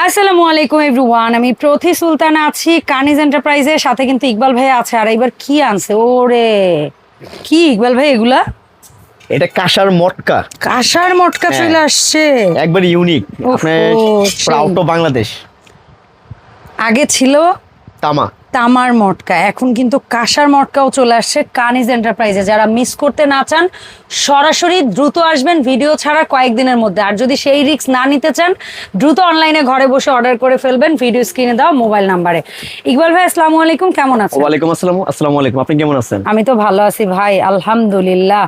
আসসালামু আলাইকুম এভরিওয়ান আমি প্রথি সুলতান আছি কানিজ এন্টারপ্রাইজের সাথে কিন্তু ইকবাল ভাই আছে। আর এবার কি আনছে? ওরে কি ইকবাল ভাই এগুলা? এটা কাঁসার মটকা। কাঁসার মটকা হ্যাঁ। চলে আসছে। একবার ইউনিক আপনি প্রাউড অফ বাংলাদেশ আগে ছিল তামা। তামার মটকা। এখন কিন্তু কাঁসার মটকাও চলে আসছে কানিজ এন্টারপ্রাইজে। যারা মিস করতে না চান সরাসরি দ্রুত আসবেন ভিডিও ছাড়া কয়েকদিনের মধ্যে। আর যদি সেই রিস্ক না নিতে চান দ্রুত অনলাইনে ঘরে বসে অর্ডার করে ফেলবেন ভিডিও স্ক্রিনে দেওয়া মোবাইল নাম্বারে ইকবাল ভাই আসসালামু আলাইকুম কেমন আছেন? ওয়ালাইকুম আসসালাম আসসালামু আলাইকুম। আপনি কেমন আছেন? আমি তো ভালো আছি ভাই আলহামদুলিল্লাহ।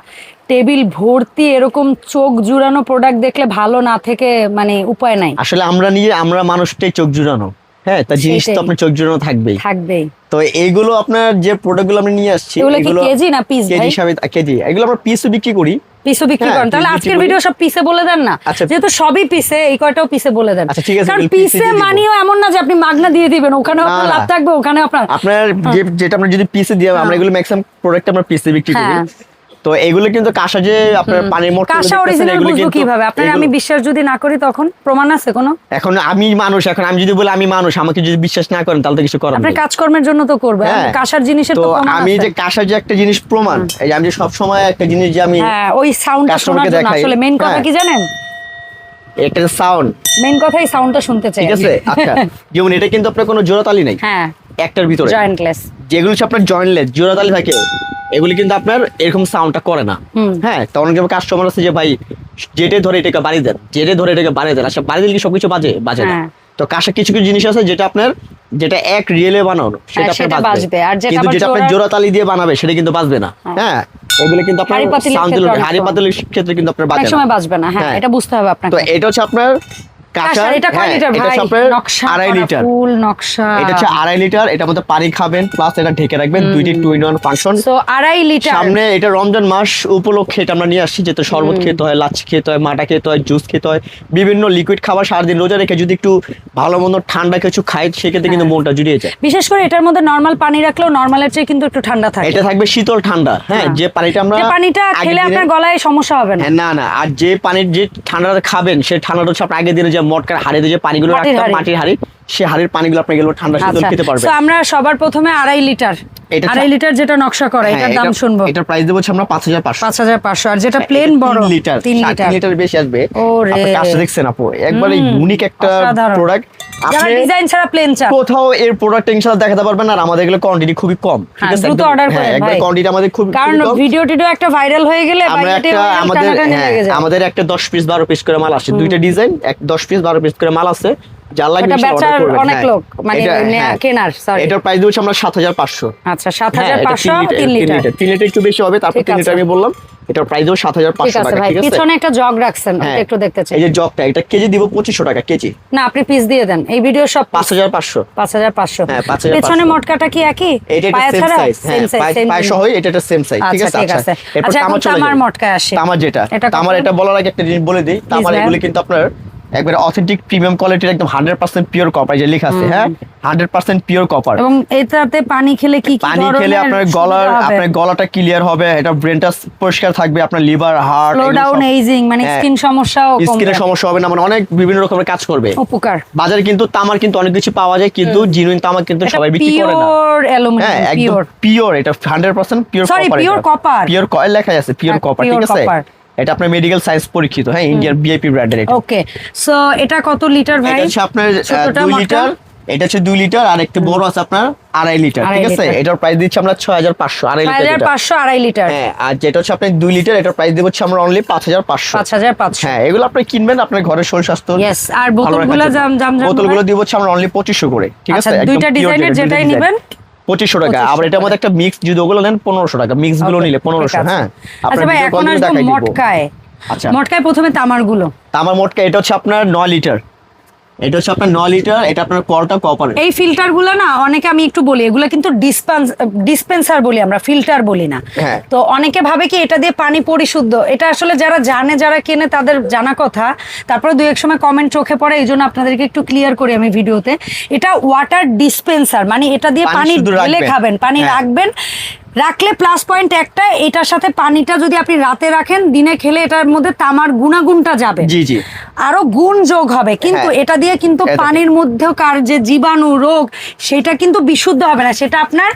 টেবিল ভর্তি এরকম চোখ জুড়ানো প্রোডাক্ট দেখলে ভালো না থেকে মানে উপায় নাই। আসলে আমরা নিয়ে আমরা মানুষটাই চোখ জুড়ানো। হ্যাঁ তা জিনিস তো আপনার চোখ জুড়ানো থাকবেই। থাকবেই। তো এইগুলো আপনার যে প্রোডাক্টগুলো আমরা নিয়ে আসছি এগুলো কি কেজি না piece কেজি? হিসাবে কেজি। এগুলো আমরা পিসও বিক্রি করি। পিসও বিক্রি হ্যাঁ, করেন। তাহলে আজকের ভিডিও সব পিসে বলে দেন না। আচ্ছা। যেহেতু সবই পিসে এই কয়টাও পিসে বলে দেন। আচ্ছা, ঠিক আছে, কারণ পিসে মানিও এমন না যে আপনি মাগনা দিয়ে দিবেন। ওখানেও আপনার লাভ থাকবে ওখানে আপনার আপনার যে যেটা আমরা যদি পিসে দিয়ে আমরা এগুলো ম্যাক্সিমাম প্রোডাক্ট আমরা পিসে বিক্রি করি। হ্যাঁ। তো এগুলো কিন্তু কাঁসা যে আপনার পানির মটকা কাঁসা অরিজিনাল বুঝব কীভাবে? আপনার আমি বিশ্বাস যদি না করি তখন? প্রমাণ আছে কোনো? এখন আমি মানুষ এখন আমি যদি বলি আমি মানুষ আমাকে যদি বিশ্বাস না করেন তাহলে তো কিছু করার আপনার নেই। কাজকর্মের জন্য তো করবে। হ্যাঁ। কাঁসার জিনিসের তো প্রমাণ আমি যে কাঁসার যে একটা জিনিস প্রমাণ এই যে আমি যে সবসময় একটা জিনিস যে আমি হ্যাঁ ওই সাউন্ডটা শোনার জন্য আসলে মেইন কথা হ্যাঁ। কি জানেন? এটা সাউন্ড মেন কথাই সাউন্ডটা শুনতে চাই ঠিক আছে? আচ্ছা। যেমন এটা কিন্তু আপনার কোনো জোড়াতালি নাই। হ্যাঁ। একটার ভিতরে। জয়েন্টলেস যেগুলো আপনার জয়েন্টলেস জোড়াতালি থাকে। এগুলি কিন্তু আপনার এরকম সাউন্ডটা করে না। হ্যাঁ তো অনেক কাস্টমার আছে যে ভাই যেটে ধরে এটাকে বাড়ি দেন যেটে ধরে এটাকে বাড়ি দেন। আচ্ছা বাড়ি দিলে কি সবকিছু বাজে? বাজে না। হ্যাঁ। তো কাঁসা কিছু কিছু জিনিস আছে যেটা আপনার যেটা এক রিয়েলে বানানো সেটা হ্যাঁ, আপনার বাজবে। বাজবে। আর যেটা কিন্তু যেটা আপনার জোড়া- জোড়াতালি দিয়ে বানাবে সেটা কিন্তু বাজবে না। হ্যাঁ। ওগুলো কিন্তু আপনার সাউন্ড হাড়ি সময়। পাতিলের ক্ষেত্রে কিন্তু আপনার বাজে সময় না। বাজবে না। হ্যাঁ হ্যাঁ। এটা বুঝতে হবে আপনাকে। তো এটা হচ্ছে আপনার কাঁচা এটা কয় হ্যাঁ, লিটার ভাই নকশা আড়াই লিটার। ফুল নকশা। এটা হচ্ছে আড়াই লিটার এটার মধ্যে পানি খাবেন প্লাস এটা ঢেকে রাখবেন দুইটি two in one function so আড়াই লিটার। সামনে এটা রমজান মাস উপলক্ষে এটা আমরা নিয়ে আসছি যেহেতু শরবত খেতে হয় লাচ্ছি খেতে হয় মাটা খেতে হয় জুস খেতে হয় বিভিন্ন লিকুইড খাবার সারাদিন রোজা রেখে যদি একটু ভালো মন্দ ঠান্ডা কিছু খাই সেক্ষেত্রে কিন্তু মনটা জুড়িয়ে যায়। বিশেষ করে এটার মধ্যে নর্মাল পানি রাখলেও নর্মালের চেয়ে কিন্তু একটু ঠান্ডা থাকে। এটা থাকবে শীতল ঠান্ডা হ্যাঁ হ্যাঁ। যে পানিটা আমরা পানিটা খেলে আপনার গলায় সমস্যা হবে না। হ্যাঁ না না আর যে পানির যে ঠান্ডাটা খাবেন সে ঠান্ডাটা হচ্ছে আগের দিনে যে মটকার হাড়িতে যে পানিগুলো রাখতাম মাটির হাড়ি সে হাড়ির পানিগুলো আপনি গেলে ঠান্ডা শীতল আচ্ছা খেতে পারবেন। আমরা সবার প্রথমে আড়াই লিটার এটা আড়াই লিটার যেটা নকশা করা হ্যাঁ, এটার দাম শুনব। এটার প্রাইস দেবো আমরা পাঁচ হাজার পাঁচশো। পাঁচ হাজার পাঁচশো আর যেটা হ্যাঁ, প্লেন বড় তিন লিটার লিটার। লিটার বেশি আসবে। ওরে। দেখছেন আপু একবারে ইউনিক একটা প্রোডাক্ট আপনি ডিজাইন ছাড়া প্লেন চান। কোথাও এর প্রোডাক্ট ইনশাআল্লাহ দেখাতে পারবেন আর আমাদের এগুলো কোয়ান্টিটি খুবই কম ঠিক হ্যাঁ, আছে? দ্রুত একদম- হ্যাঁ, করেন একবার কোয়ান্টিটি আমাদের খুব কারণ ভিডিও টিডিও একটা ভাইরাল হয়ে গেলে একটা আমাদের হ্যাঁ, একটা দশ পিস বারো পিস করে মাল আসছে দুইটা ডিজাইন এক দশ পিস বারো পিস করে মাল আছে। যার লাগবে করবেন, অনেক হ্যাঁ। লোক, মানে হ্যাঁ। কেনার। এটার প্রাইস দিচ্ছি আমরা আচ্ছা লিটার, লিটার একটু বেশি হবে তারপর ঠিক লিটার আমি বললাম এটার প্রাইস দেবো সাত হাজার পাঁচশো টাকা ভাই ঠিক আছে পিছনে একটা জগ রাখছেন হ্যাঁ। একটু দেখতে চাই এই যে জগটা এটা কেজি দিব পঁচিশশো টাকা কেজি না আপনি পিস দিয়ে দেন এই ভিডিও সব পাঁচ হাজার পাঁচশো পাঁচ হাজার পাঁচশো 5,500 পেছনে মটকাটা কি একই এটা একটা পায়া সেম ছাড়া? সাইজ Same size, পায়ে- same পায়ে জিনিস। সহই এটা একটা সেম সাইজ ঠিক আছে ঠিক এরপর চলে তামার মটকায় আসি। তামার যেটা এটা কত? তামার এটা বলার আগে একটা জিনিস বলে দিই তামার। এগুলো কিন্তু আপনার একবারে অথেন্টিক প্রিমিয়াম কোয়ালিটির একদম হান্ড্রেড পার্সেন্ট পিওর কপার যে লেখা আছে হ্যাঁ? হান্ড্রেড পার্সেন্ট পিওর কপার এবং এটাতে পানি খেলে কি কি পানি খেলে আপনার গলার আপনার গলাটা ক্লিয়ার হবে এটা ব্রেনটা পরিষ্কার থাকবে আপনার liver heart slow down ageing মানে স্কিন সমস্যাও স্কিনের সমস্যা হবে না মানে অনেক বিভিন্ন রকমের কাজ করবে। উপকার। বাজারে কিন্তু তামার কিন্তু অনেক কিছু পাওয়া যায় কিন্তু জিনুইন তামার কিন্তু সবাই বিক্রি করে না। পিওর হ্যাঁ অ্যালুমিনিয়াম পিওর পিওর এটা hundred percent pure Sorry, pure copper। Pure coil লেখা আছে পিওর হ্যাঁ, কপার ঠিক আছে। এটা আপনার মেডিকেল সায়েন্স পরীক্ষিত হ্যাঁ ইন্ডিয়ান বিআইপি ব্র্যান্ডের এটা। ওকে সো এটা কত লিটার ভাই? এটা হচ্ছে আপনার আহ, ছোটটা দুই মটকা? লিটার এটা হচ্ছে দুই লিটার আর একটু বড় আছে আপনার আড়াই লিটার ঠিক আছে। এটার প্রাইস দিচ্ছি আমরা ছয় হাজার পাঁচশো আড়াই লিটার হাজার যেটা। পাঁচশো আড়াই লিটার হ্যাঁ আর যেটা হচ্ছে আপনার দুই লিটার এটার প্রাইস দেবো হচ্ছে আমরা অনলি পাঁচ হাজার পাঁচশো। পাঁচ হাজার পাঁচশো। হ্যাঁ এগুলো আপনি কিনবেন আপনার ঘরের শরীর স্বাস্থ্য Yes, আর বোতলগুলো। জাম- জাম- বোতলগুলো দিব হচ্ছে আমরা অনলি পঁচিশশো করে ঠিক আচ্ছা আছে? দুইটা ডিজাইনের যেটাই। নেবেন। পঁচিশশো টাকা। 2500 আবার এটার মধ্যে একটা মিক্স যদি ওগুলো নেন পনেরোশো টাকা। মিক্সগুলো নিলে পনেরোশো। হ্যাঁ আচ্ছা দেখাই দিব। মটকায়। আচ্ছা। মটকায় প্রথমে তামারগুলো তামার মটকা এটা হচ্ছে আপনার নয় লিটার এটা হচ্ছে আপনার নয় লিটার এটা আপনার কলটা কপার এই ফিল্টারগুলো না অনেকে আমি একটু বলি এগুলো কিন্তু ডিসপেন্স ডিসপেন্সার বলি আমরা ফিল্টার বলি না। হ্যাঁ। তো অনেকে ভাবে কি এটা দিয়ে পানি পরিশুদ্ধ এটা আসলে যারা জানে যারা কেনে তাদের জানা কথা। তারপরে দুই এক সময় কমেন্ট চোখে পড়ে এই জন্য আপনাদেরকে একটু ক্লিয়ার করি আমি ভিডিওতে এটা ওয়াটার ডিসপেন্সার মানে এটা দিয়ে পানি পানি ঢেলে খাবেন পানি হ্যাঁ। রাখবেন রাখলে প্লাস পয়েন্ট একটা এটার সাথে পানিটা যদি আপনি রাতে রাখেন দিনে খেলে এটার মধ্যে তামার গুণাগুণটা যাবে। জি জি। আরও গুণ যোগ হবে কিন্তু হ্যাঁ। এটা দিয়ে কিন্তু। পানির মধ্যকার যে জীবাণু রোগ সেটা কিন্তু বিশুদ্ধ হবে না। সেটা আপনার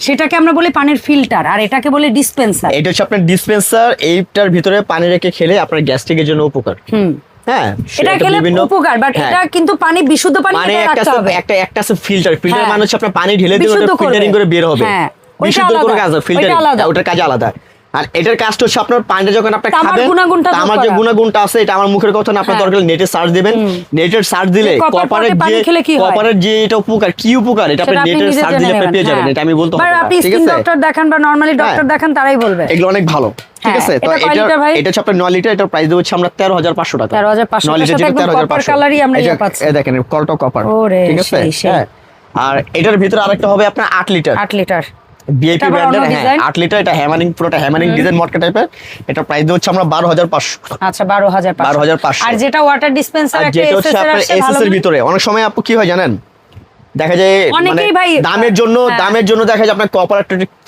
সেটাকে আমরা বলি পানির ফিল্টার আর এটাকে বলি ডিসপেন্সার এটা হচ্ছে আপনার ডিসপেন্সার এইটার ভিতরে পানি রেখে খেলে আপনার গ্যাস্ট্রিকের জন্য উপকার। হুম। হ্যাঁ এটা সেটা খেলে উপকার বাট হ্যাঁ। এটা কিন্তু পানি বিশুদ্ধ পানি মানে একটা একটা একটা ফিল্টার ফিল্টার হ্যাঁ। মানে হচ্ছে আপনার পানি ঢেলে বিশুদ্ধ ফিল্টারিং করে বের হবে। হ্যাঁ, বিশুদ্ধ করে কাজ ওইটা ওটার কাজ আলাদা। আর এটার কাজটা হচ্ছে আপনার পানিটা যখন আপনি খাবেন আমার যে করা। গুণাগুণটা আছে এটা আমার মুখের কথা না আপনার। দরকার নেটে সার্চ দিবেন। নেটের সার্চ দিলে কপারের যে খেলে কি হয়? কপারের যে এটা উপকার কি উপকার? এটা আপনি নেটের সার্চ দিলে আপনি পেয়ে যাবেন হ্যাঁ। এটা আমি বলতে বা হবে আপনি স্কিন ডক্টর দেখান বা নরমালি ডক্টর হ্যাঁ। দেখান তারাই বলবে। এগুলো অনেক ভালো ঠিক আছে? তো এটা এটা লিটার এটা হচ্ছে আপনার 9 লিটার এটার প্রাইস দেবো হচ্ছে আমরা 13500 টাকা। 13,500 9 লিটার সাথে যেটা 13500 copper আমরা এই ইয়ে পাচ্ছি। এই দেখেন কলটো কপার ঠিক আছে? আর এটার ভিতরে আরেকটা হবে আপনার 8 লিটার আট লিটার আবার ব্র্যান্ডের হ্যাঁ design? 8 লিটার এটা হ্যামারিং পুরোটা হ্যামারিং ডিজাইন মটকা টাইপের এটা প্রাইস হচ্ছে আমরা 12500 আচ্ছা বারো হাজার 12,500 আর যেটা ওয়াটার ডিসপেন্সার একটা যেটা হচ্ছে আপনার এসএস এর ভিতরে। অনেক সময় আপু কি হয় জানেন? দেখা যায় মানে দামের জন্য হ্যাঁ। দামের জন্য দেখা যায় আপনার কপার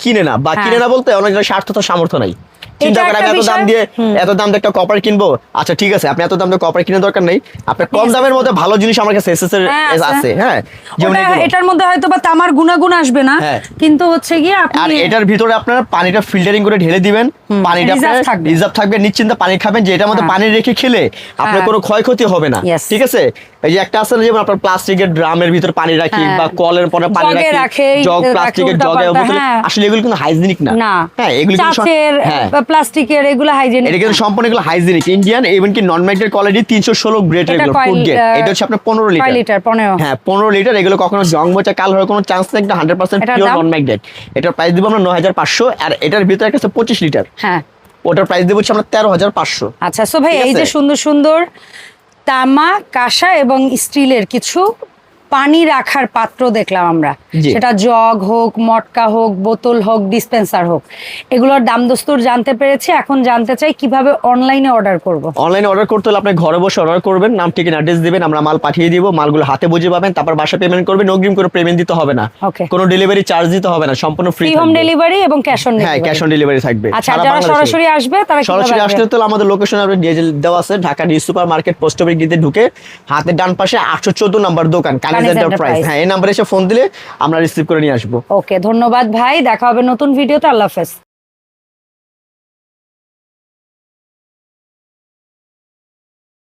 কিনে না বা হ্যাঁ। কিনে না বলতে অনেক স্বার্থ তো সামর্থ্য নাই। চিন্তা করে আমি এত দাম দিয়ে এত দাম একটা কপার কিনবো? আচ্ছা ঠিক আছে আপনি এত দাম দিয়ে কপার কিনে দরকার নেই। আপনার কম দামের মধ্যে ভালো জিনিস আমার কাছে এসএস এর হ্যাঁ, আছে। হ্যাঁ? যেমন এটার মধ্যে হয়তো বা তামার গুণাগুণ আসবে না হ্যাঁ। কিন্তু হচ্ছে গিয়ে আর এটার ভিতরে আপনার পানিটা ফিল্টারিং করে ঢেলে দিবেন পানিটা থাকবে। রিজার্ভ থাকবে নিশ্চিন্তে পানি খাবেন যে এটার মধ্যে হ্যাঁ। পানি রেখে খেলে আপনার হ্যাঁ। কোনো ক্ষয়ক্ষতি হবে না। ঠিক আছে? এই যে একটা আছে না যেমন আপনার প্লাস্টিকের ড্রামের ভিতরে পানি রাখি হ্যাঁ। বা কলের পরে পানি রাখি জগ প্লাস্টিকের জগে। আসলে এগুলো কিন্তু হাইজিনিক না। হ্যাঁ এগুলো কিন্তু প্লাস্টিকের এগুলো হাইজেনিক এটা কিন্তু সম্পূর্ণ এগুলো হাইজিনিক ইন্ডিয়ান এবং কি নন ম্যাগনেট কোয়ালিটি তিনশো ষোলো গ্রেড এগুলো ফুড গ্রেড এটা হচ্ছে আপনার পনেরো কয় লিটার লিটার পনেরো। হ্যাঁ পনেরো লিটার এগুলো কখনো জং মোচা কাল হওয়ার কোনো চান্স নেই পার্সেন্ট এটার পিওর দাম? নন ম্যাগনেট এটার প্রাইস দিব আমরা নয় হাজার পাঁচশো আর এটার ভিতরে একটা আছে পঁচিশ লিটার হ্যাঁ। ওটার প্রাইস দেবো হচ্ছে আমরা তেরো হাজার পাঁচশো। আচ্ছা সো ভাই এই যে সুন্দর সুন্দর তামা কাঁসা এবং স্টিলের কিছু পানি রাখার পাত্র দেখলাম আমরা। সেটা জগ হোক মটকা হোক বোতল হোক ডিসপেন্সার হোক। এগুলোর দাম দস্তুর জানতে পেরেছি। এখন জানতে চাই কীভাবে অনলাইনে অর্ডার করব। অনলাইনে অর্ডার করতে হলে আপনি ঘরে বসে অর্ডার করবেন। নাম ঠিকানা অ্যাড্রেস দিবেন। আমরা মাল পাঠিয়ে দিব। মালগুলো হাতে বুঝে পাবেন। তারপর বাসা পেমেন্ট করবেন। অগ্রিম করে পেমেন্ট দিতে হবে না। কোনো ডেলিভারি চার্জ দিতে হবে না। সম্পূর্ণ ফ্রি হোম ডেলিভারি এবং ক্যাশ অন হ্যাঁ ক্যাশ অন ডেলিভারি থাকবে। আচ্ছা যারা সরাসরি আসবে তারা সরাসরি? আসলে তো আমাদের লোকেশন আপনি ডিজেল দেওয়া আছে। Dhaka new super market post office গিয়ে ঢুকে হাতের ডান পাশে আটশো চোদ্দ নাম্বার দোকান। এন্টারপ্রাইজ হ্যাঁ এই নাম্বারে এসে ফোন দিলে আমরা রিসিভ করে নিয়ে আসব। ওকে ধন্যবাদ ভাই দেখা হবে নতুন ভিডিওতে আল্লাহ হাফেজ।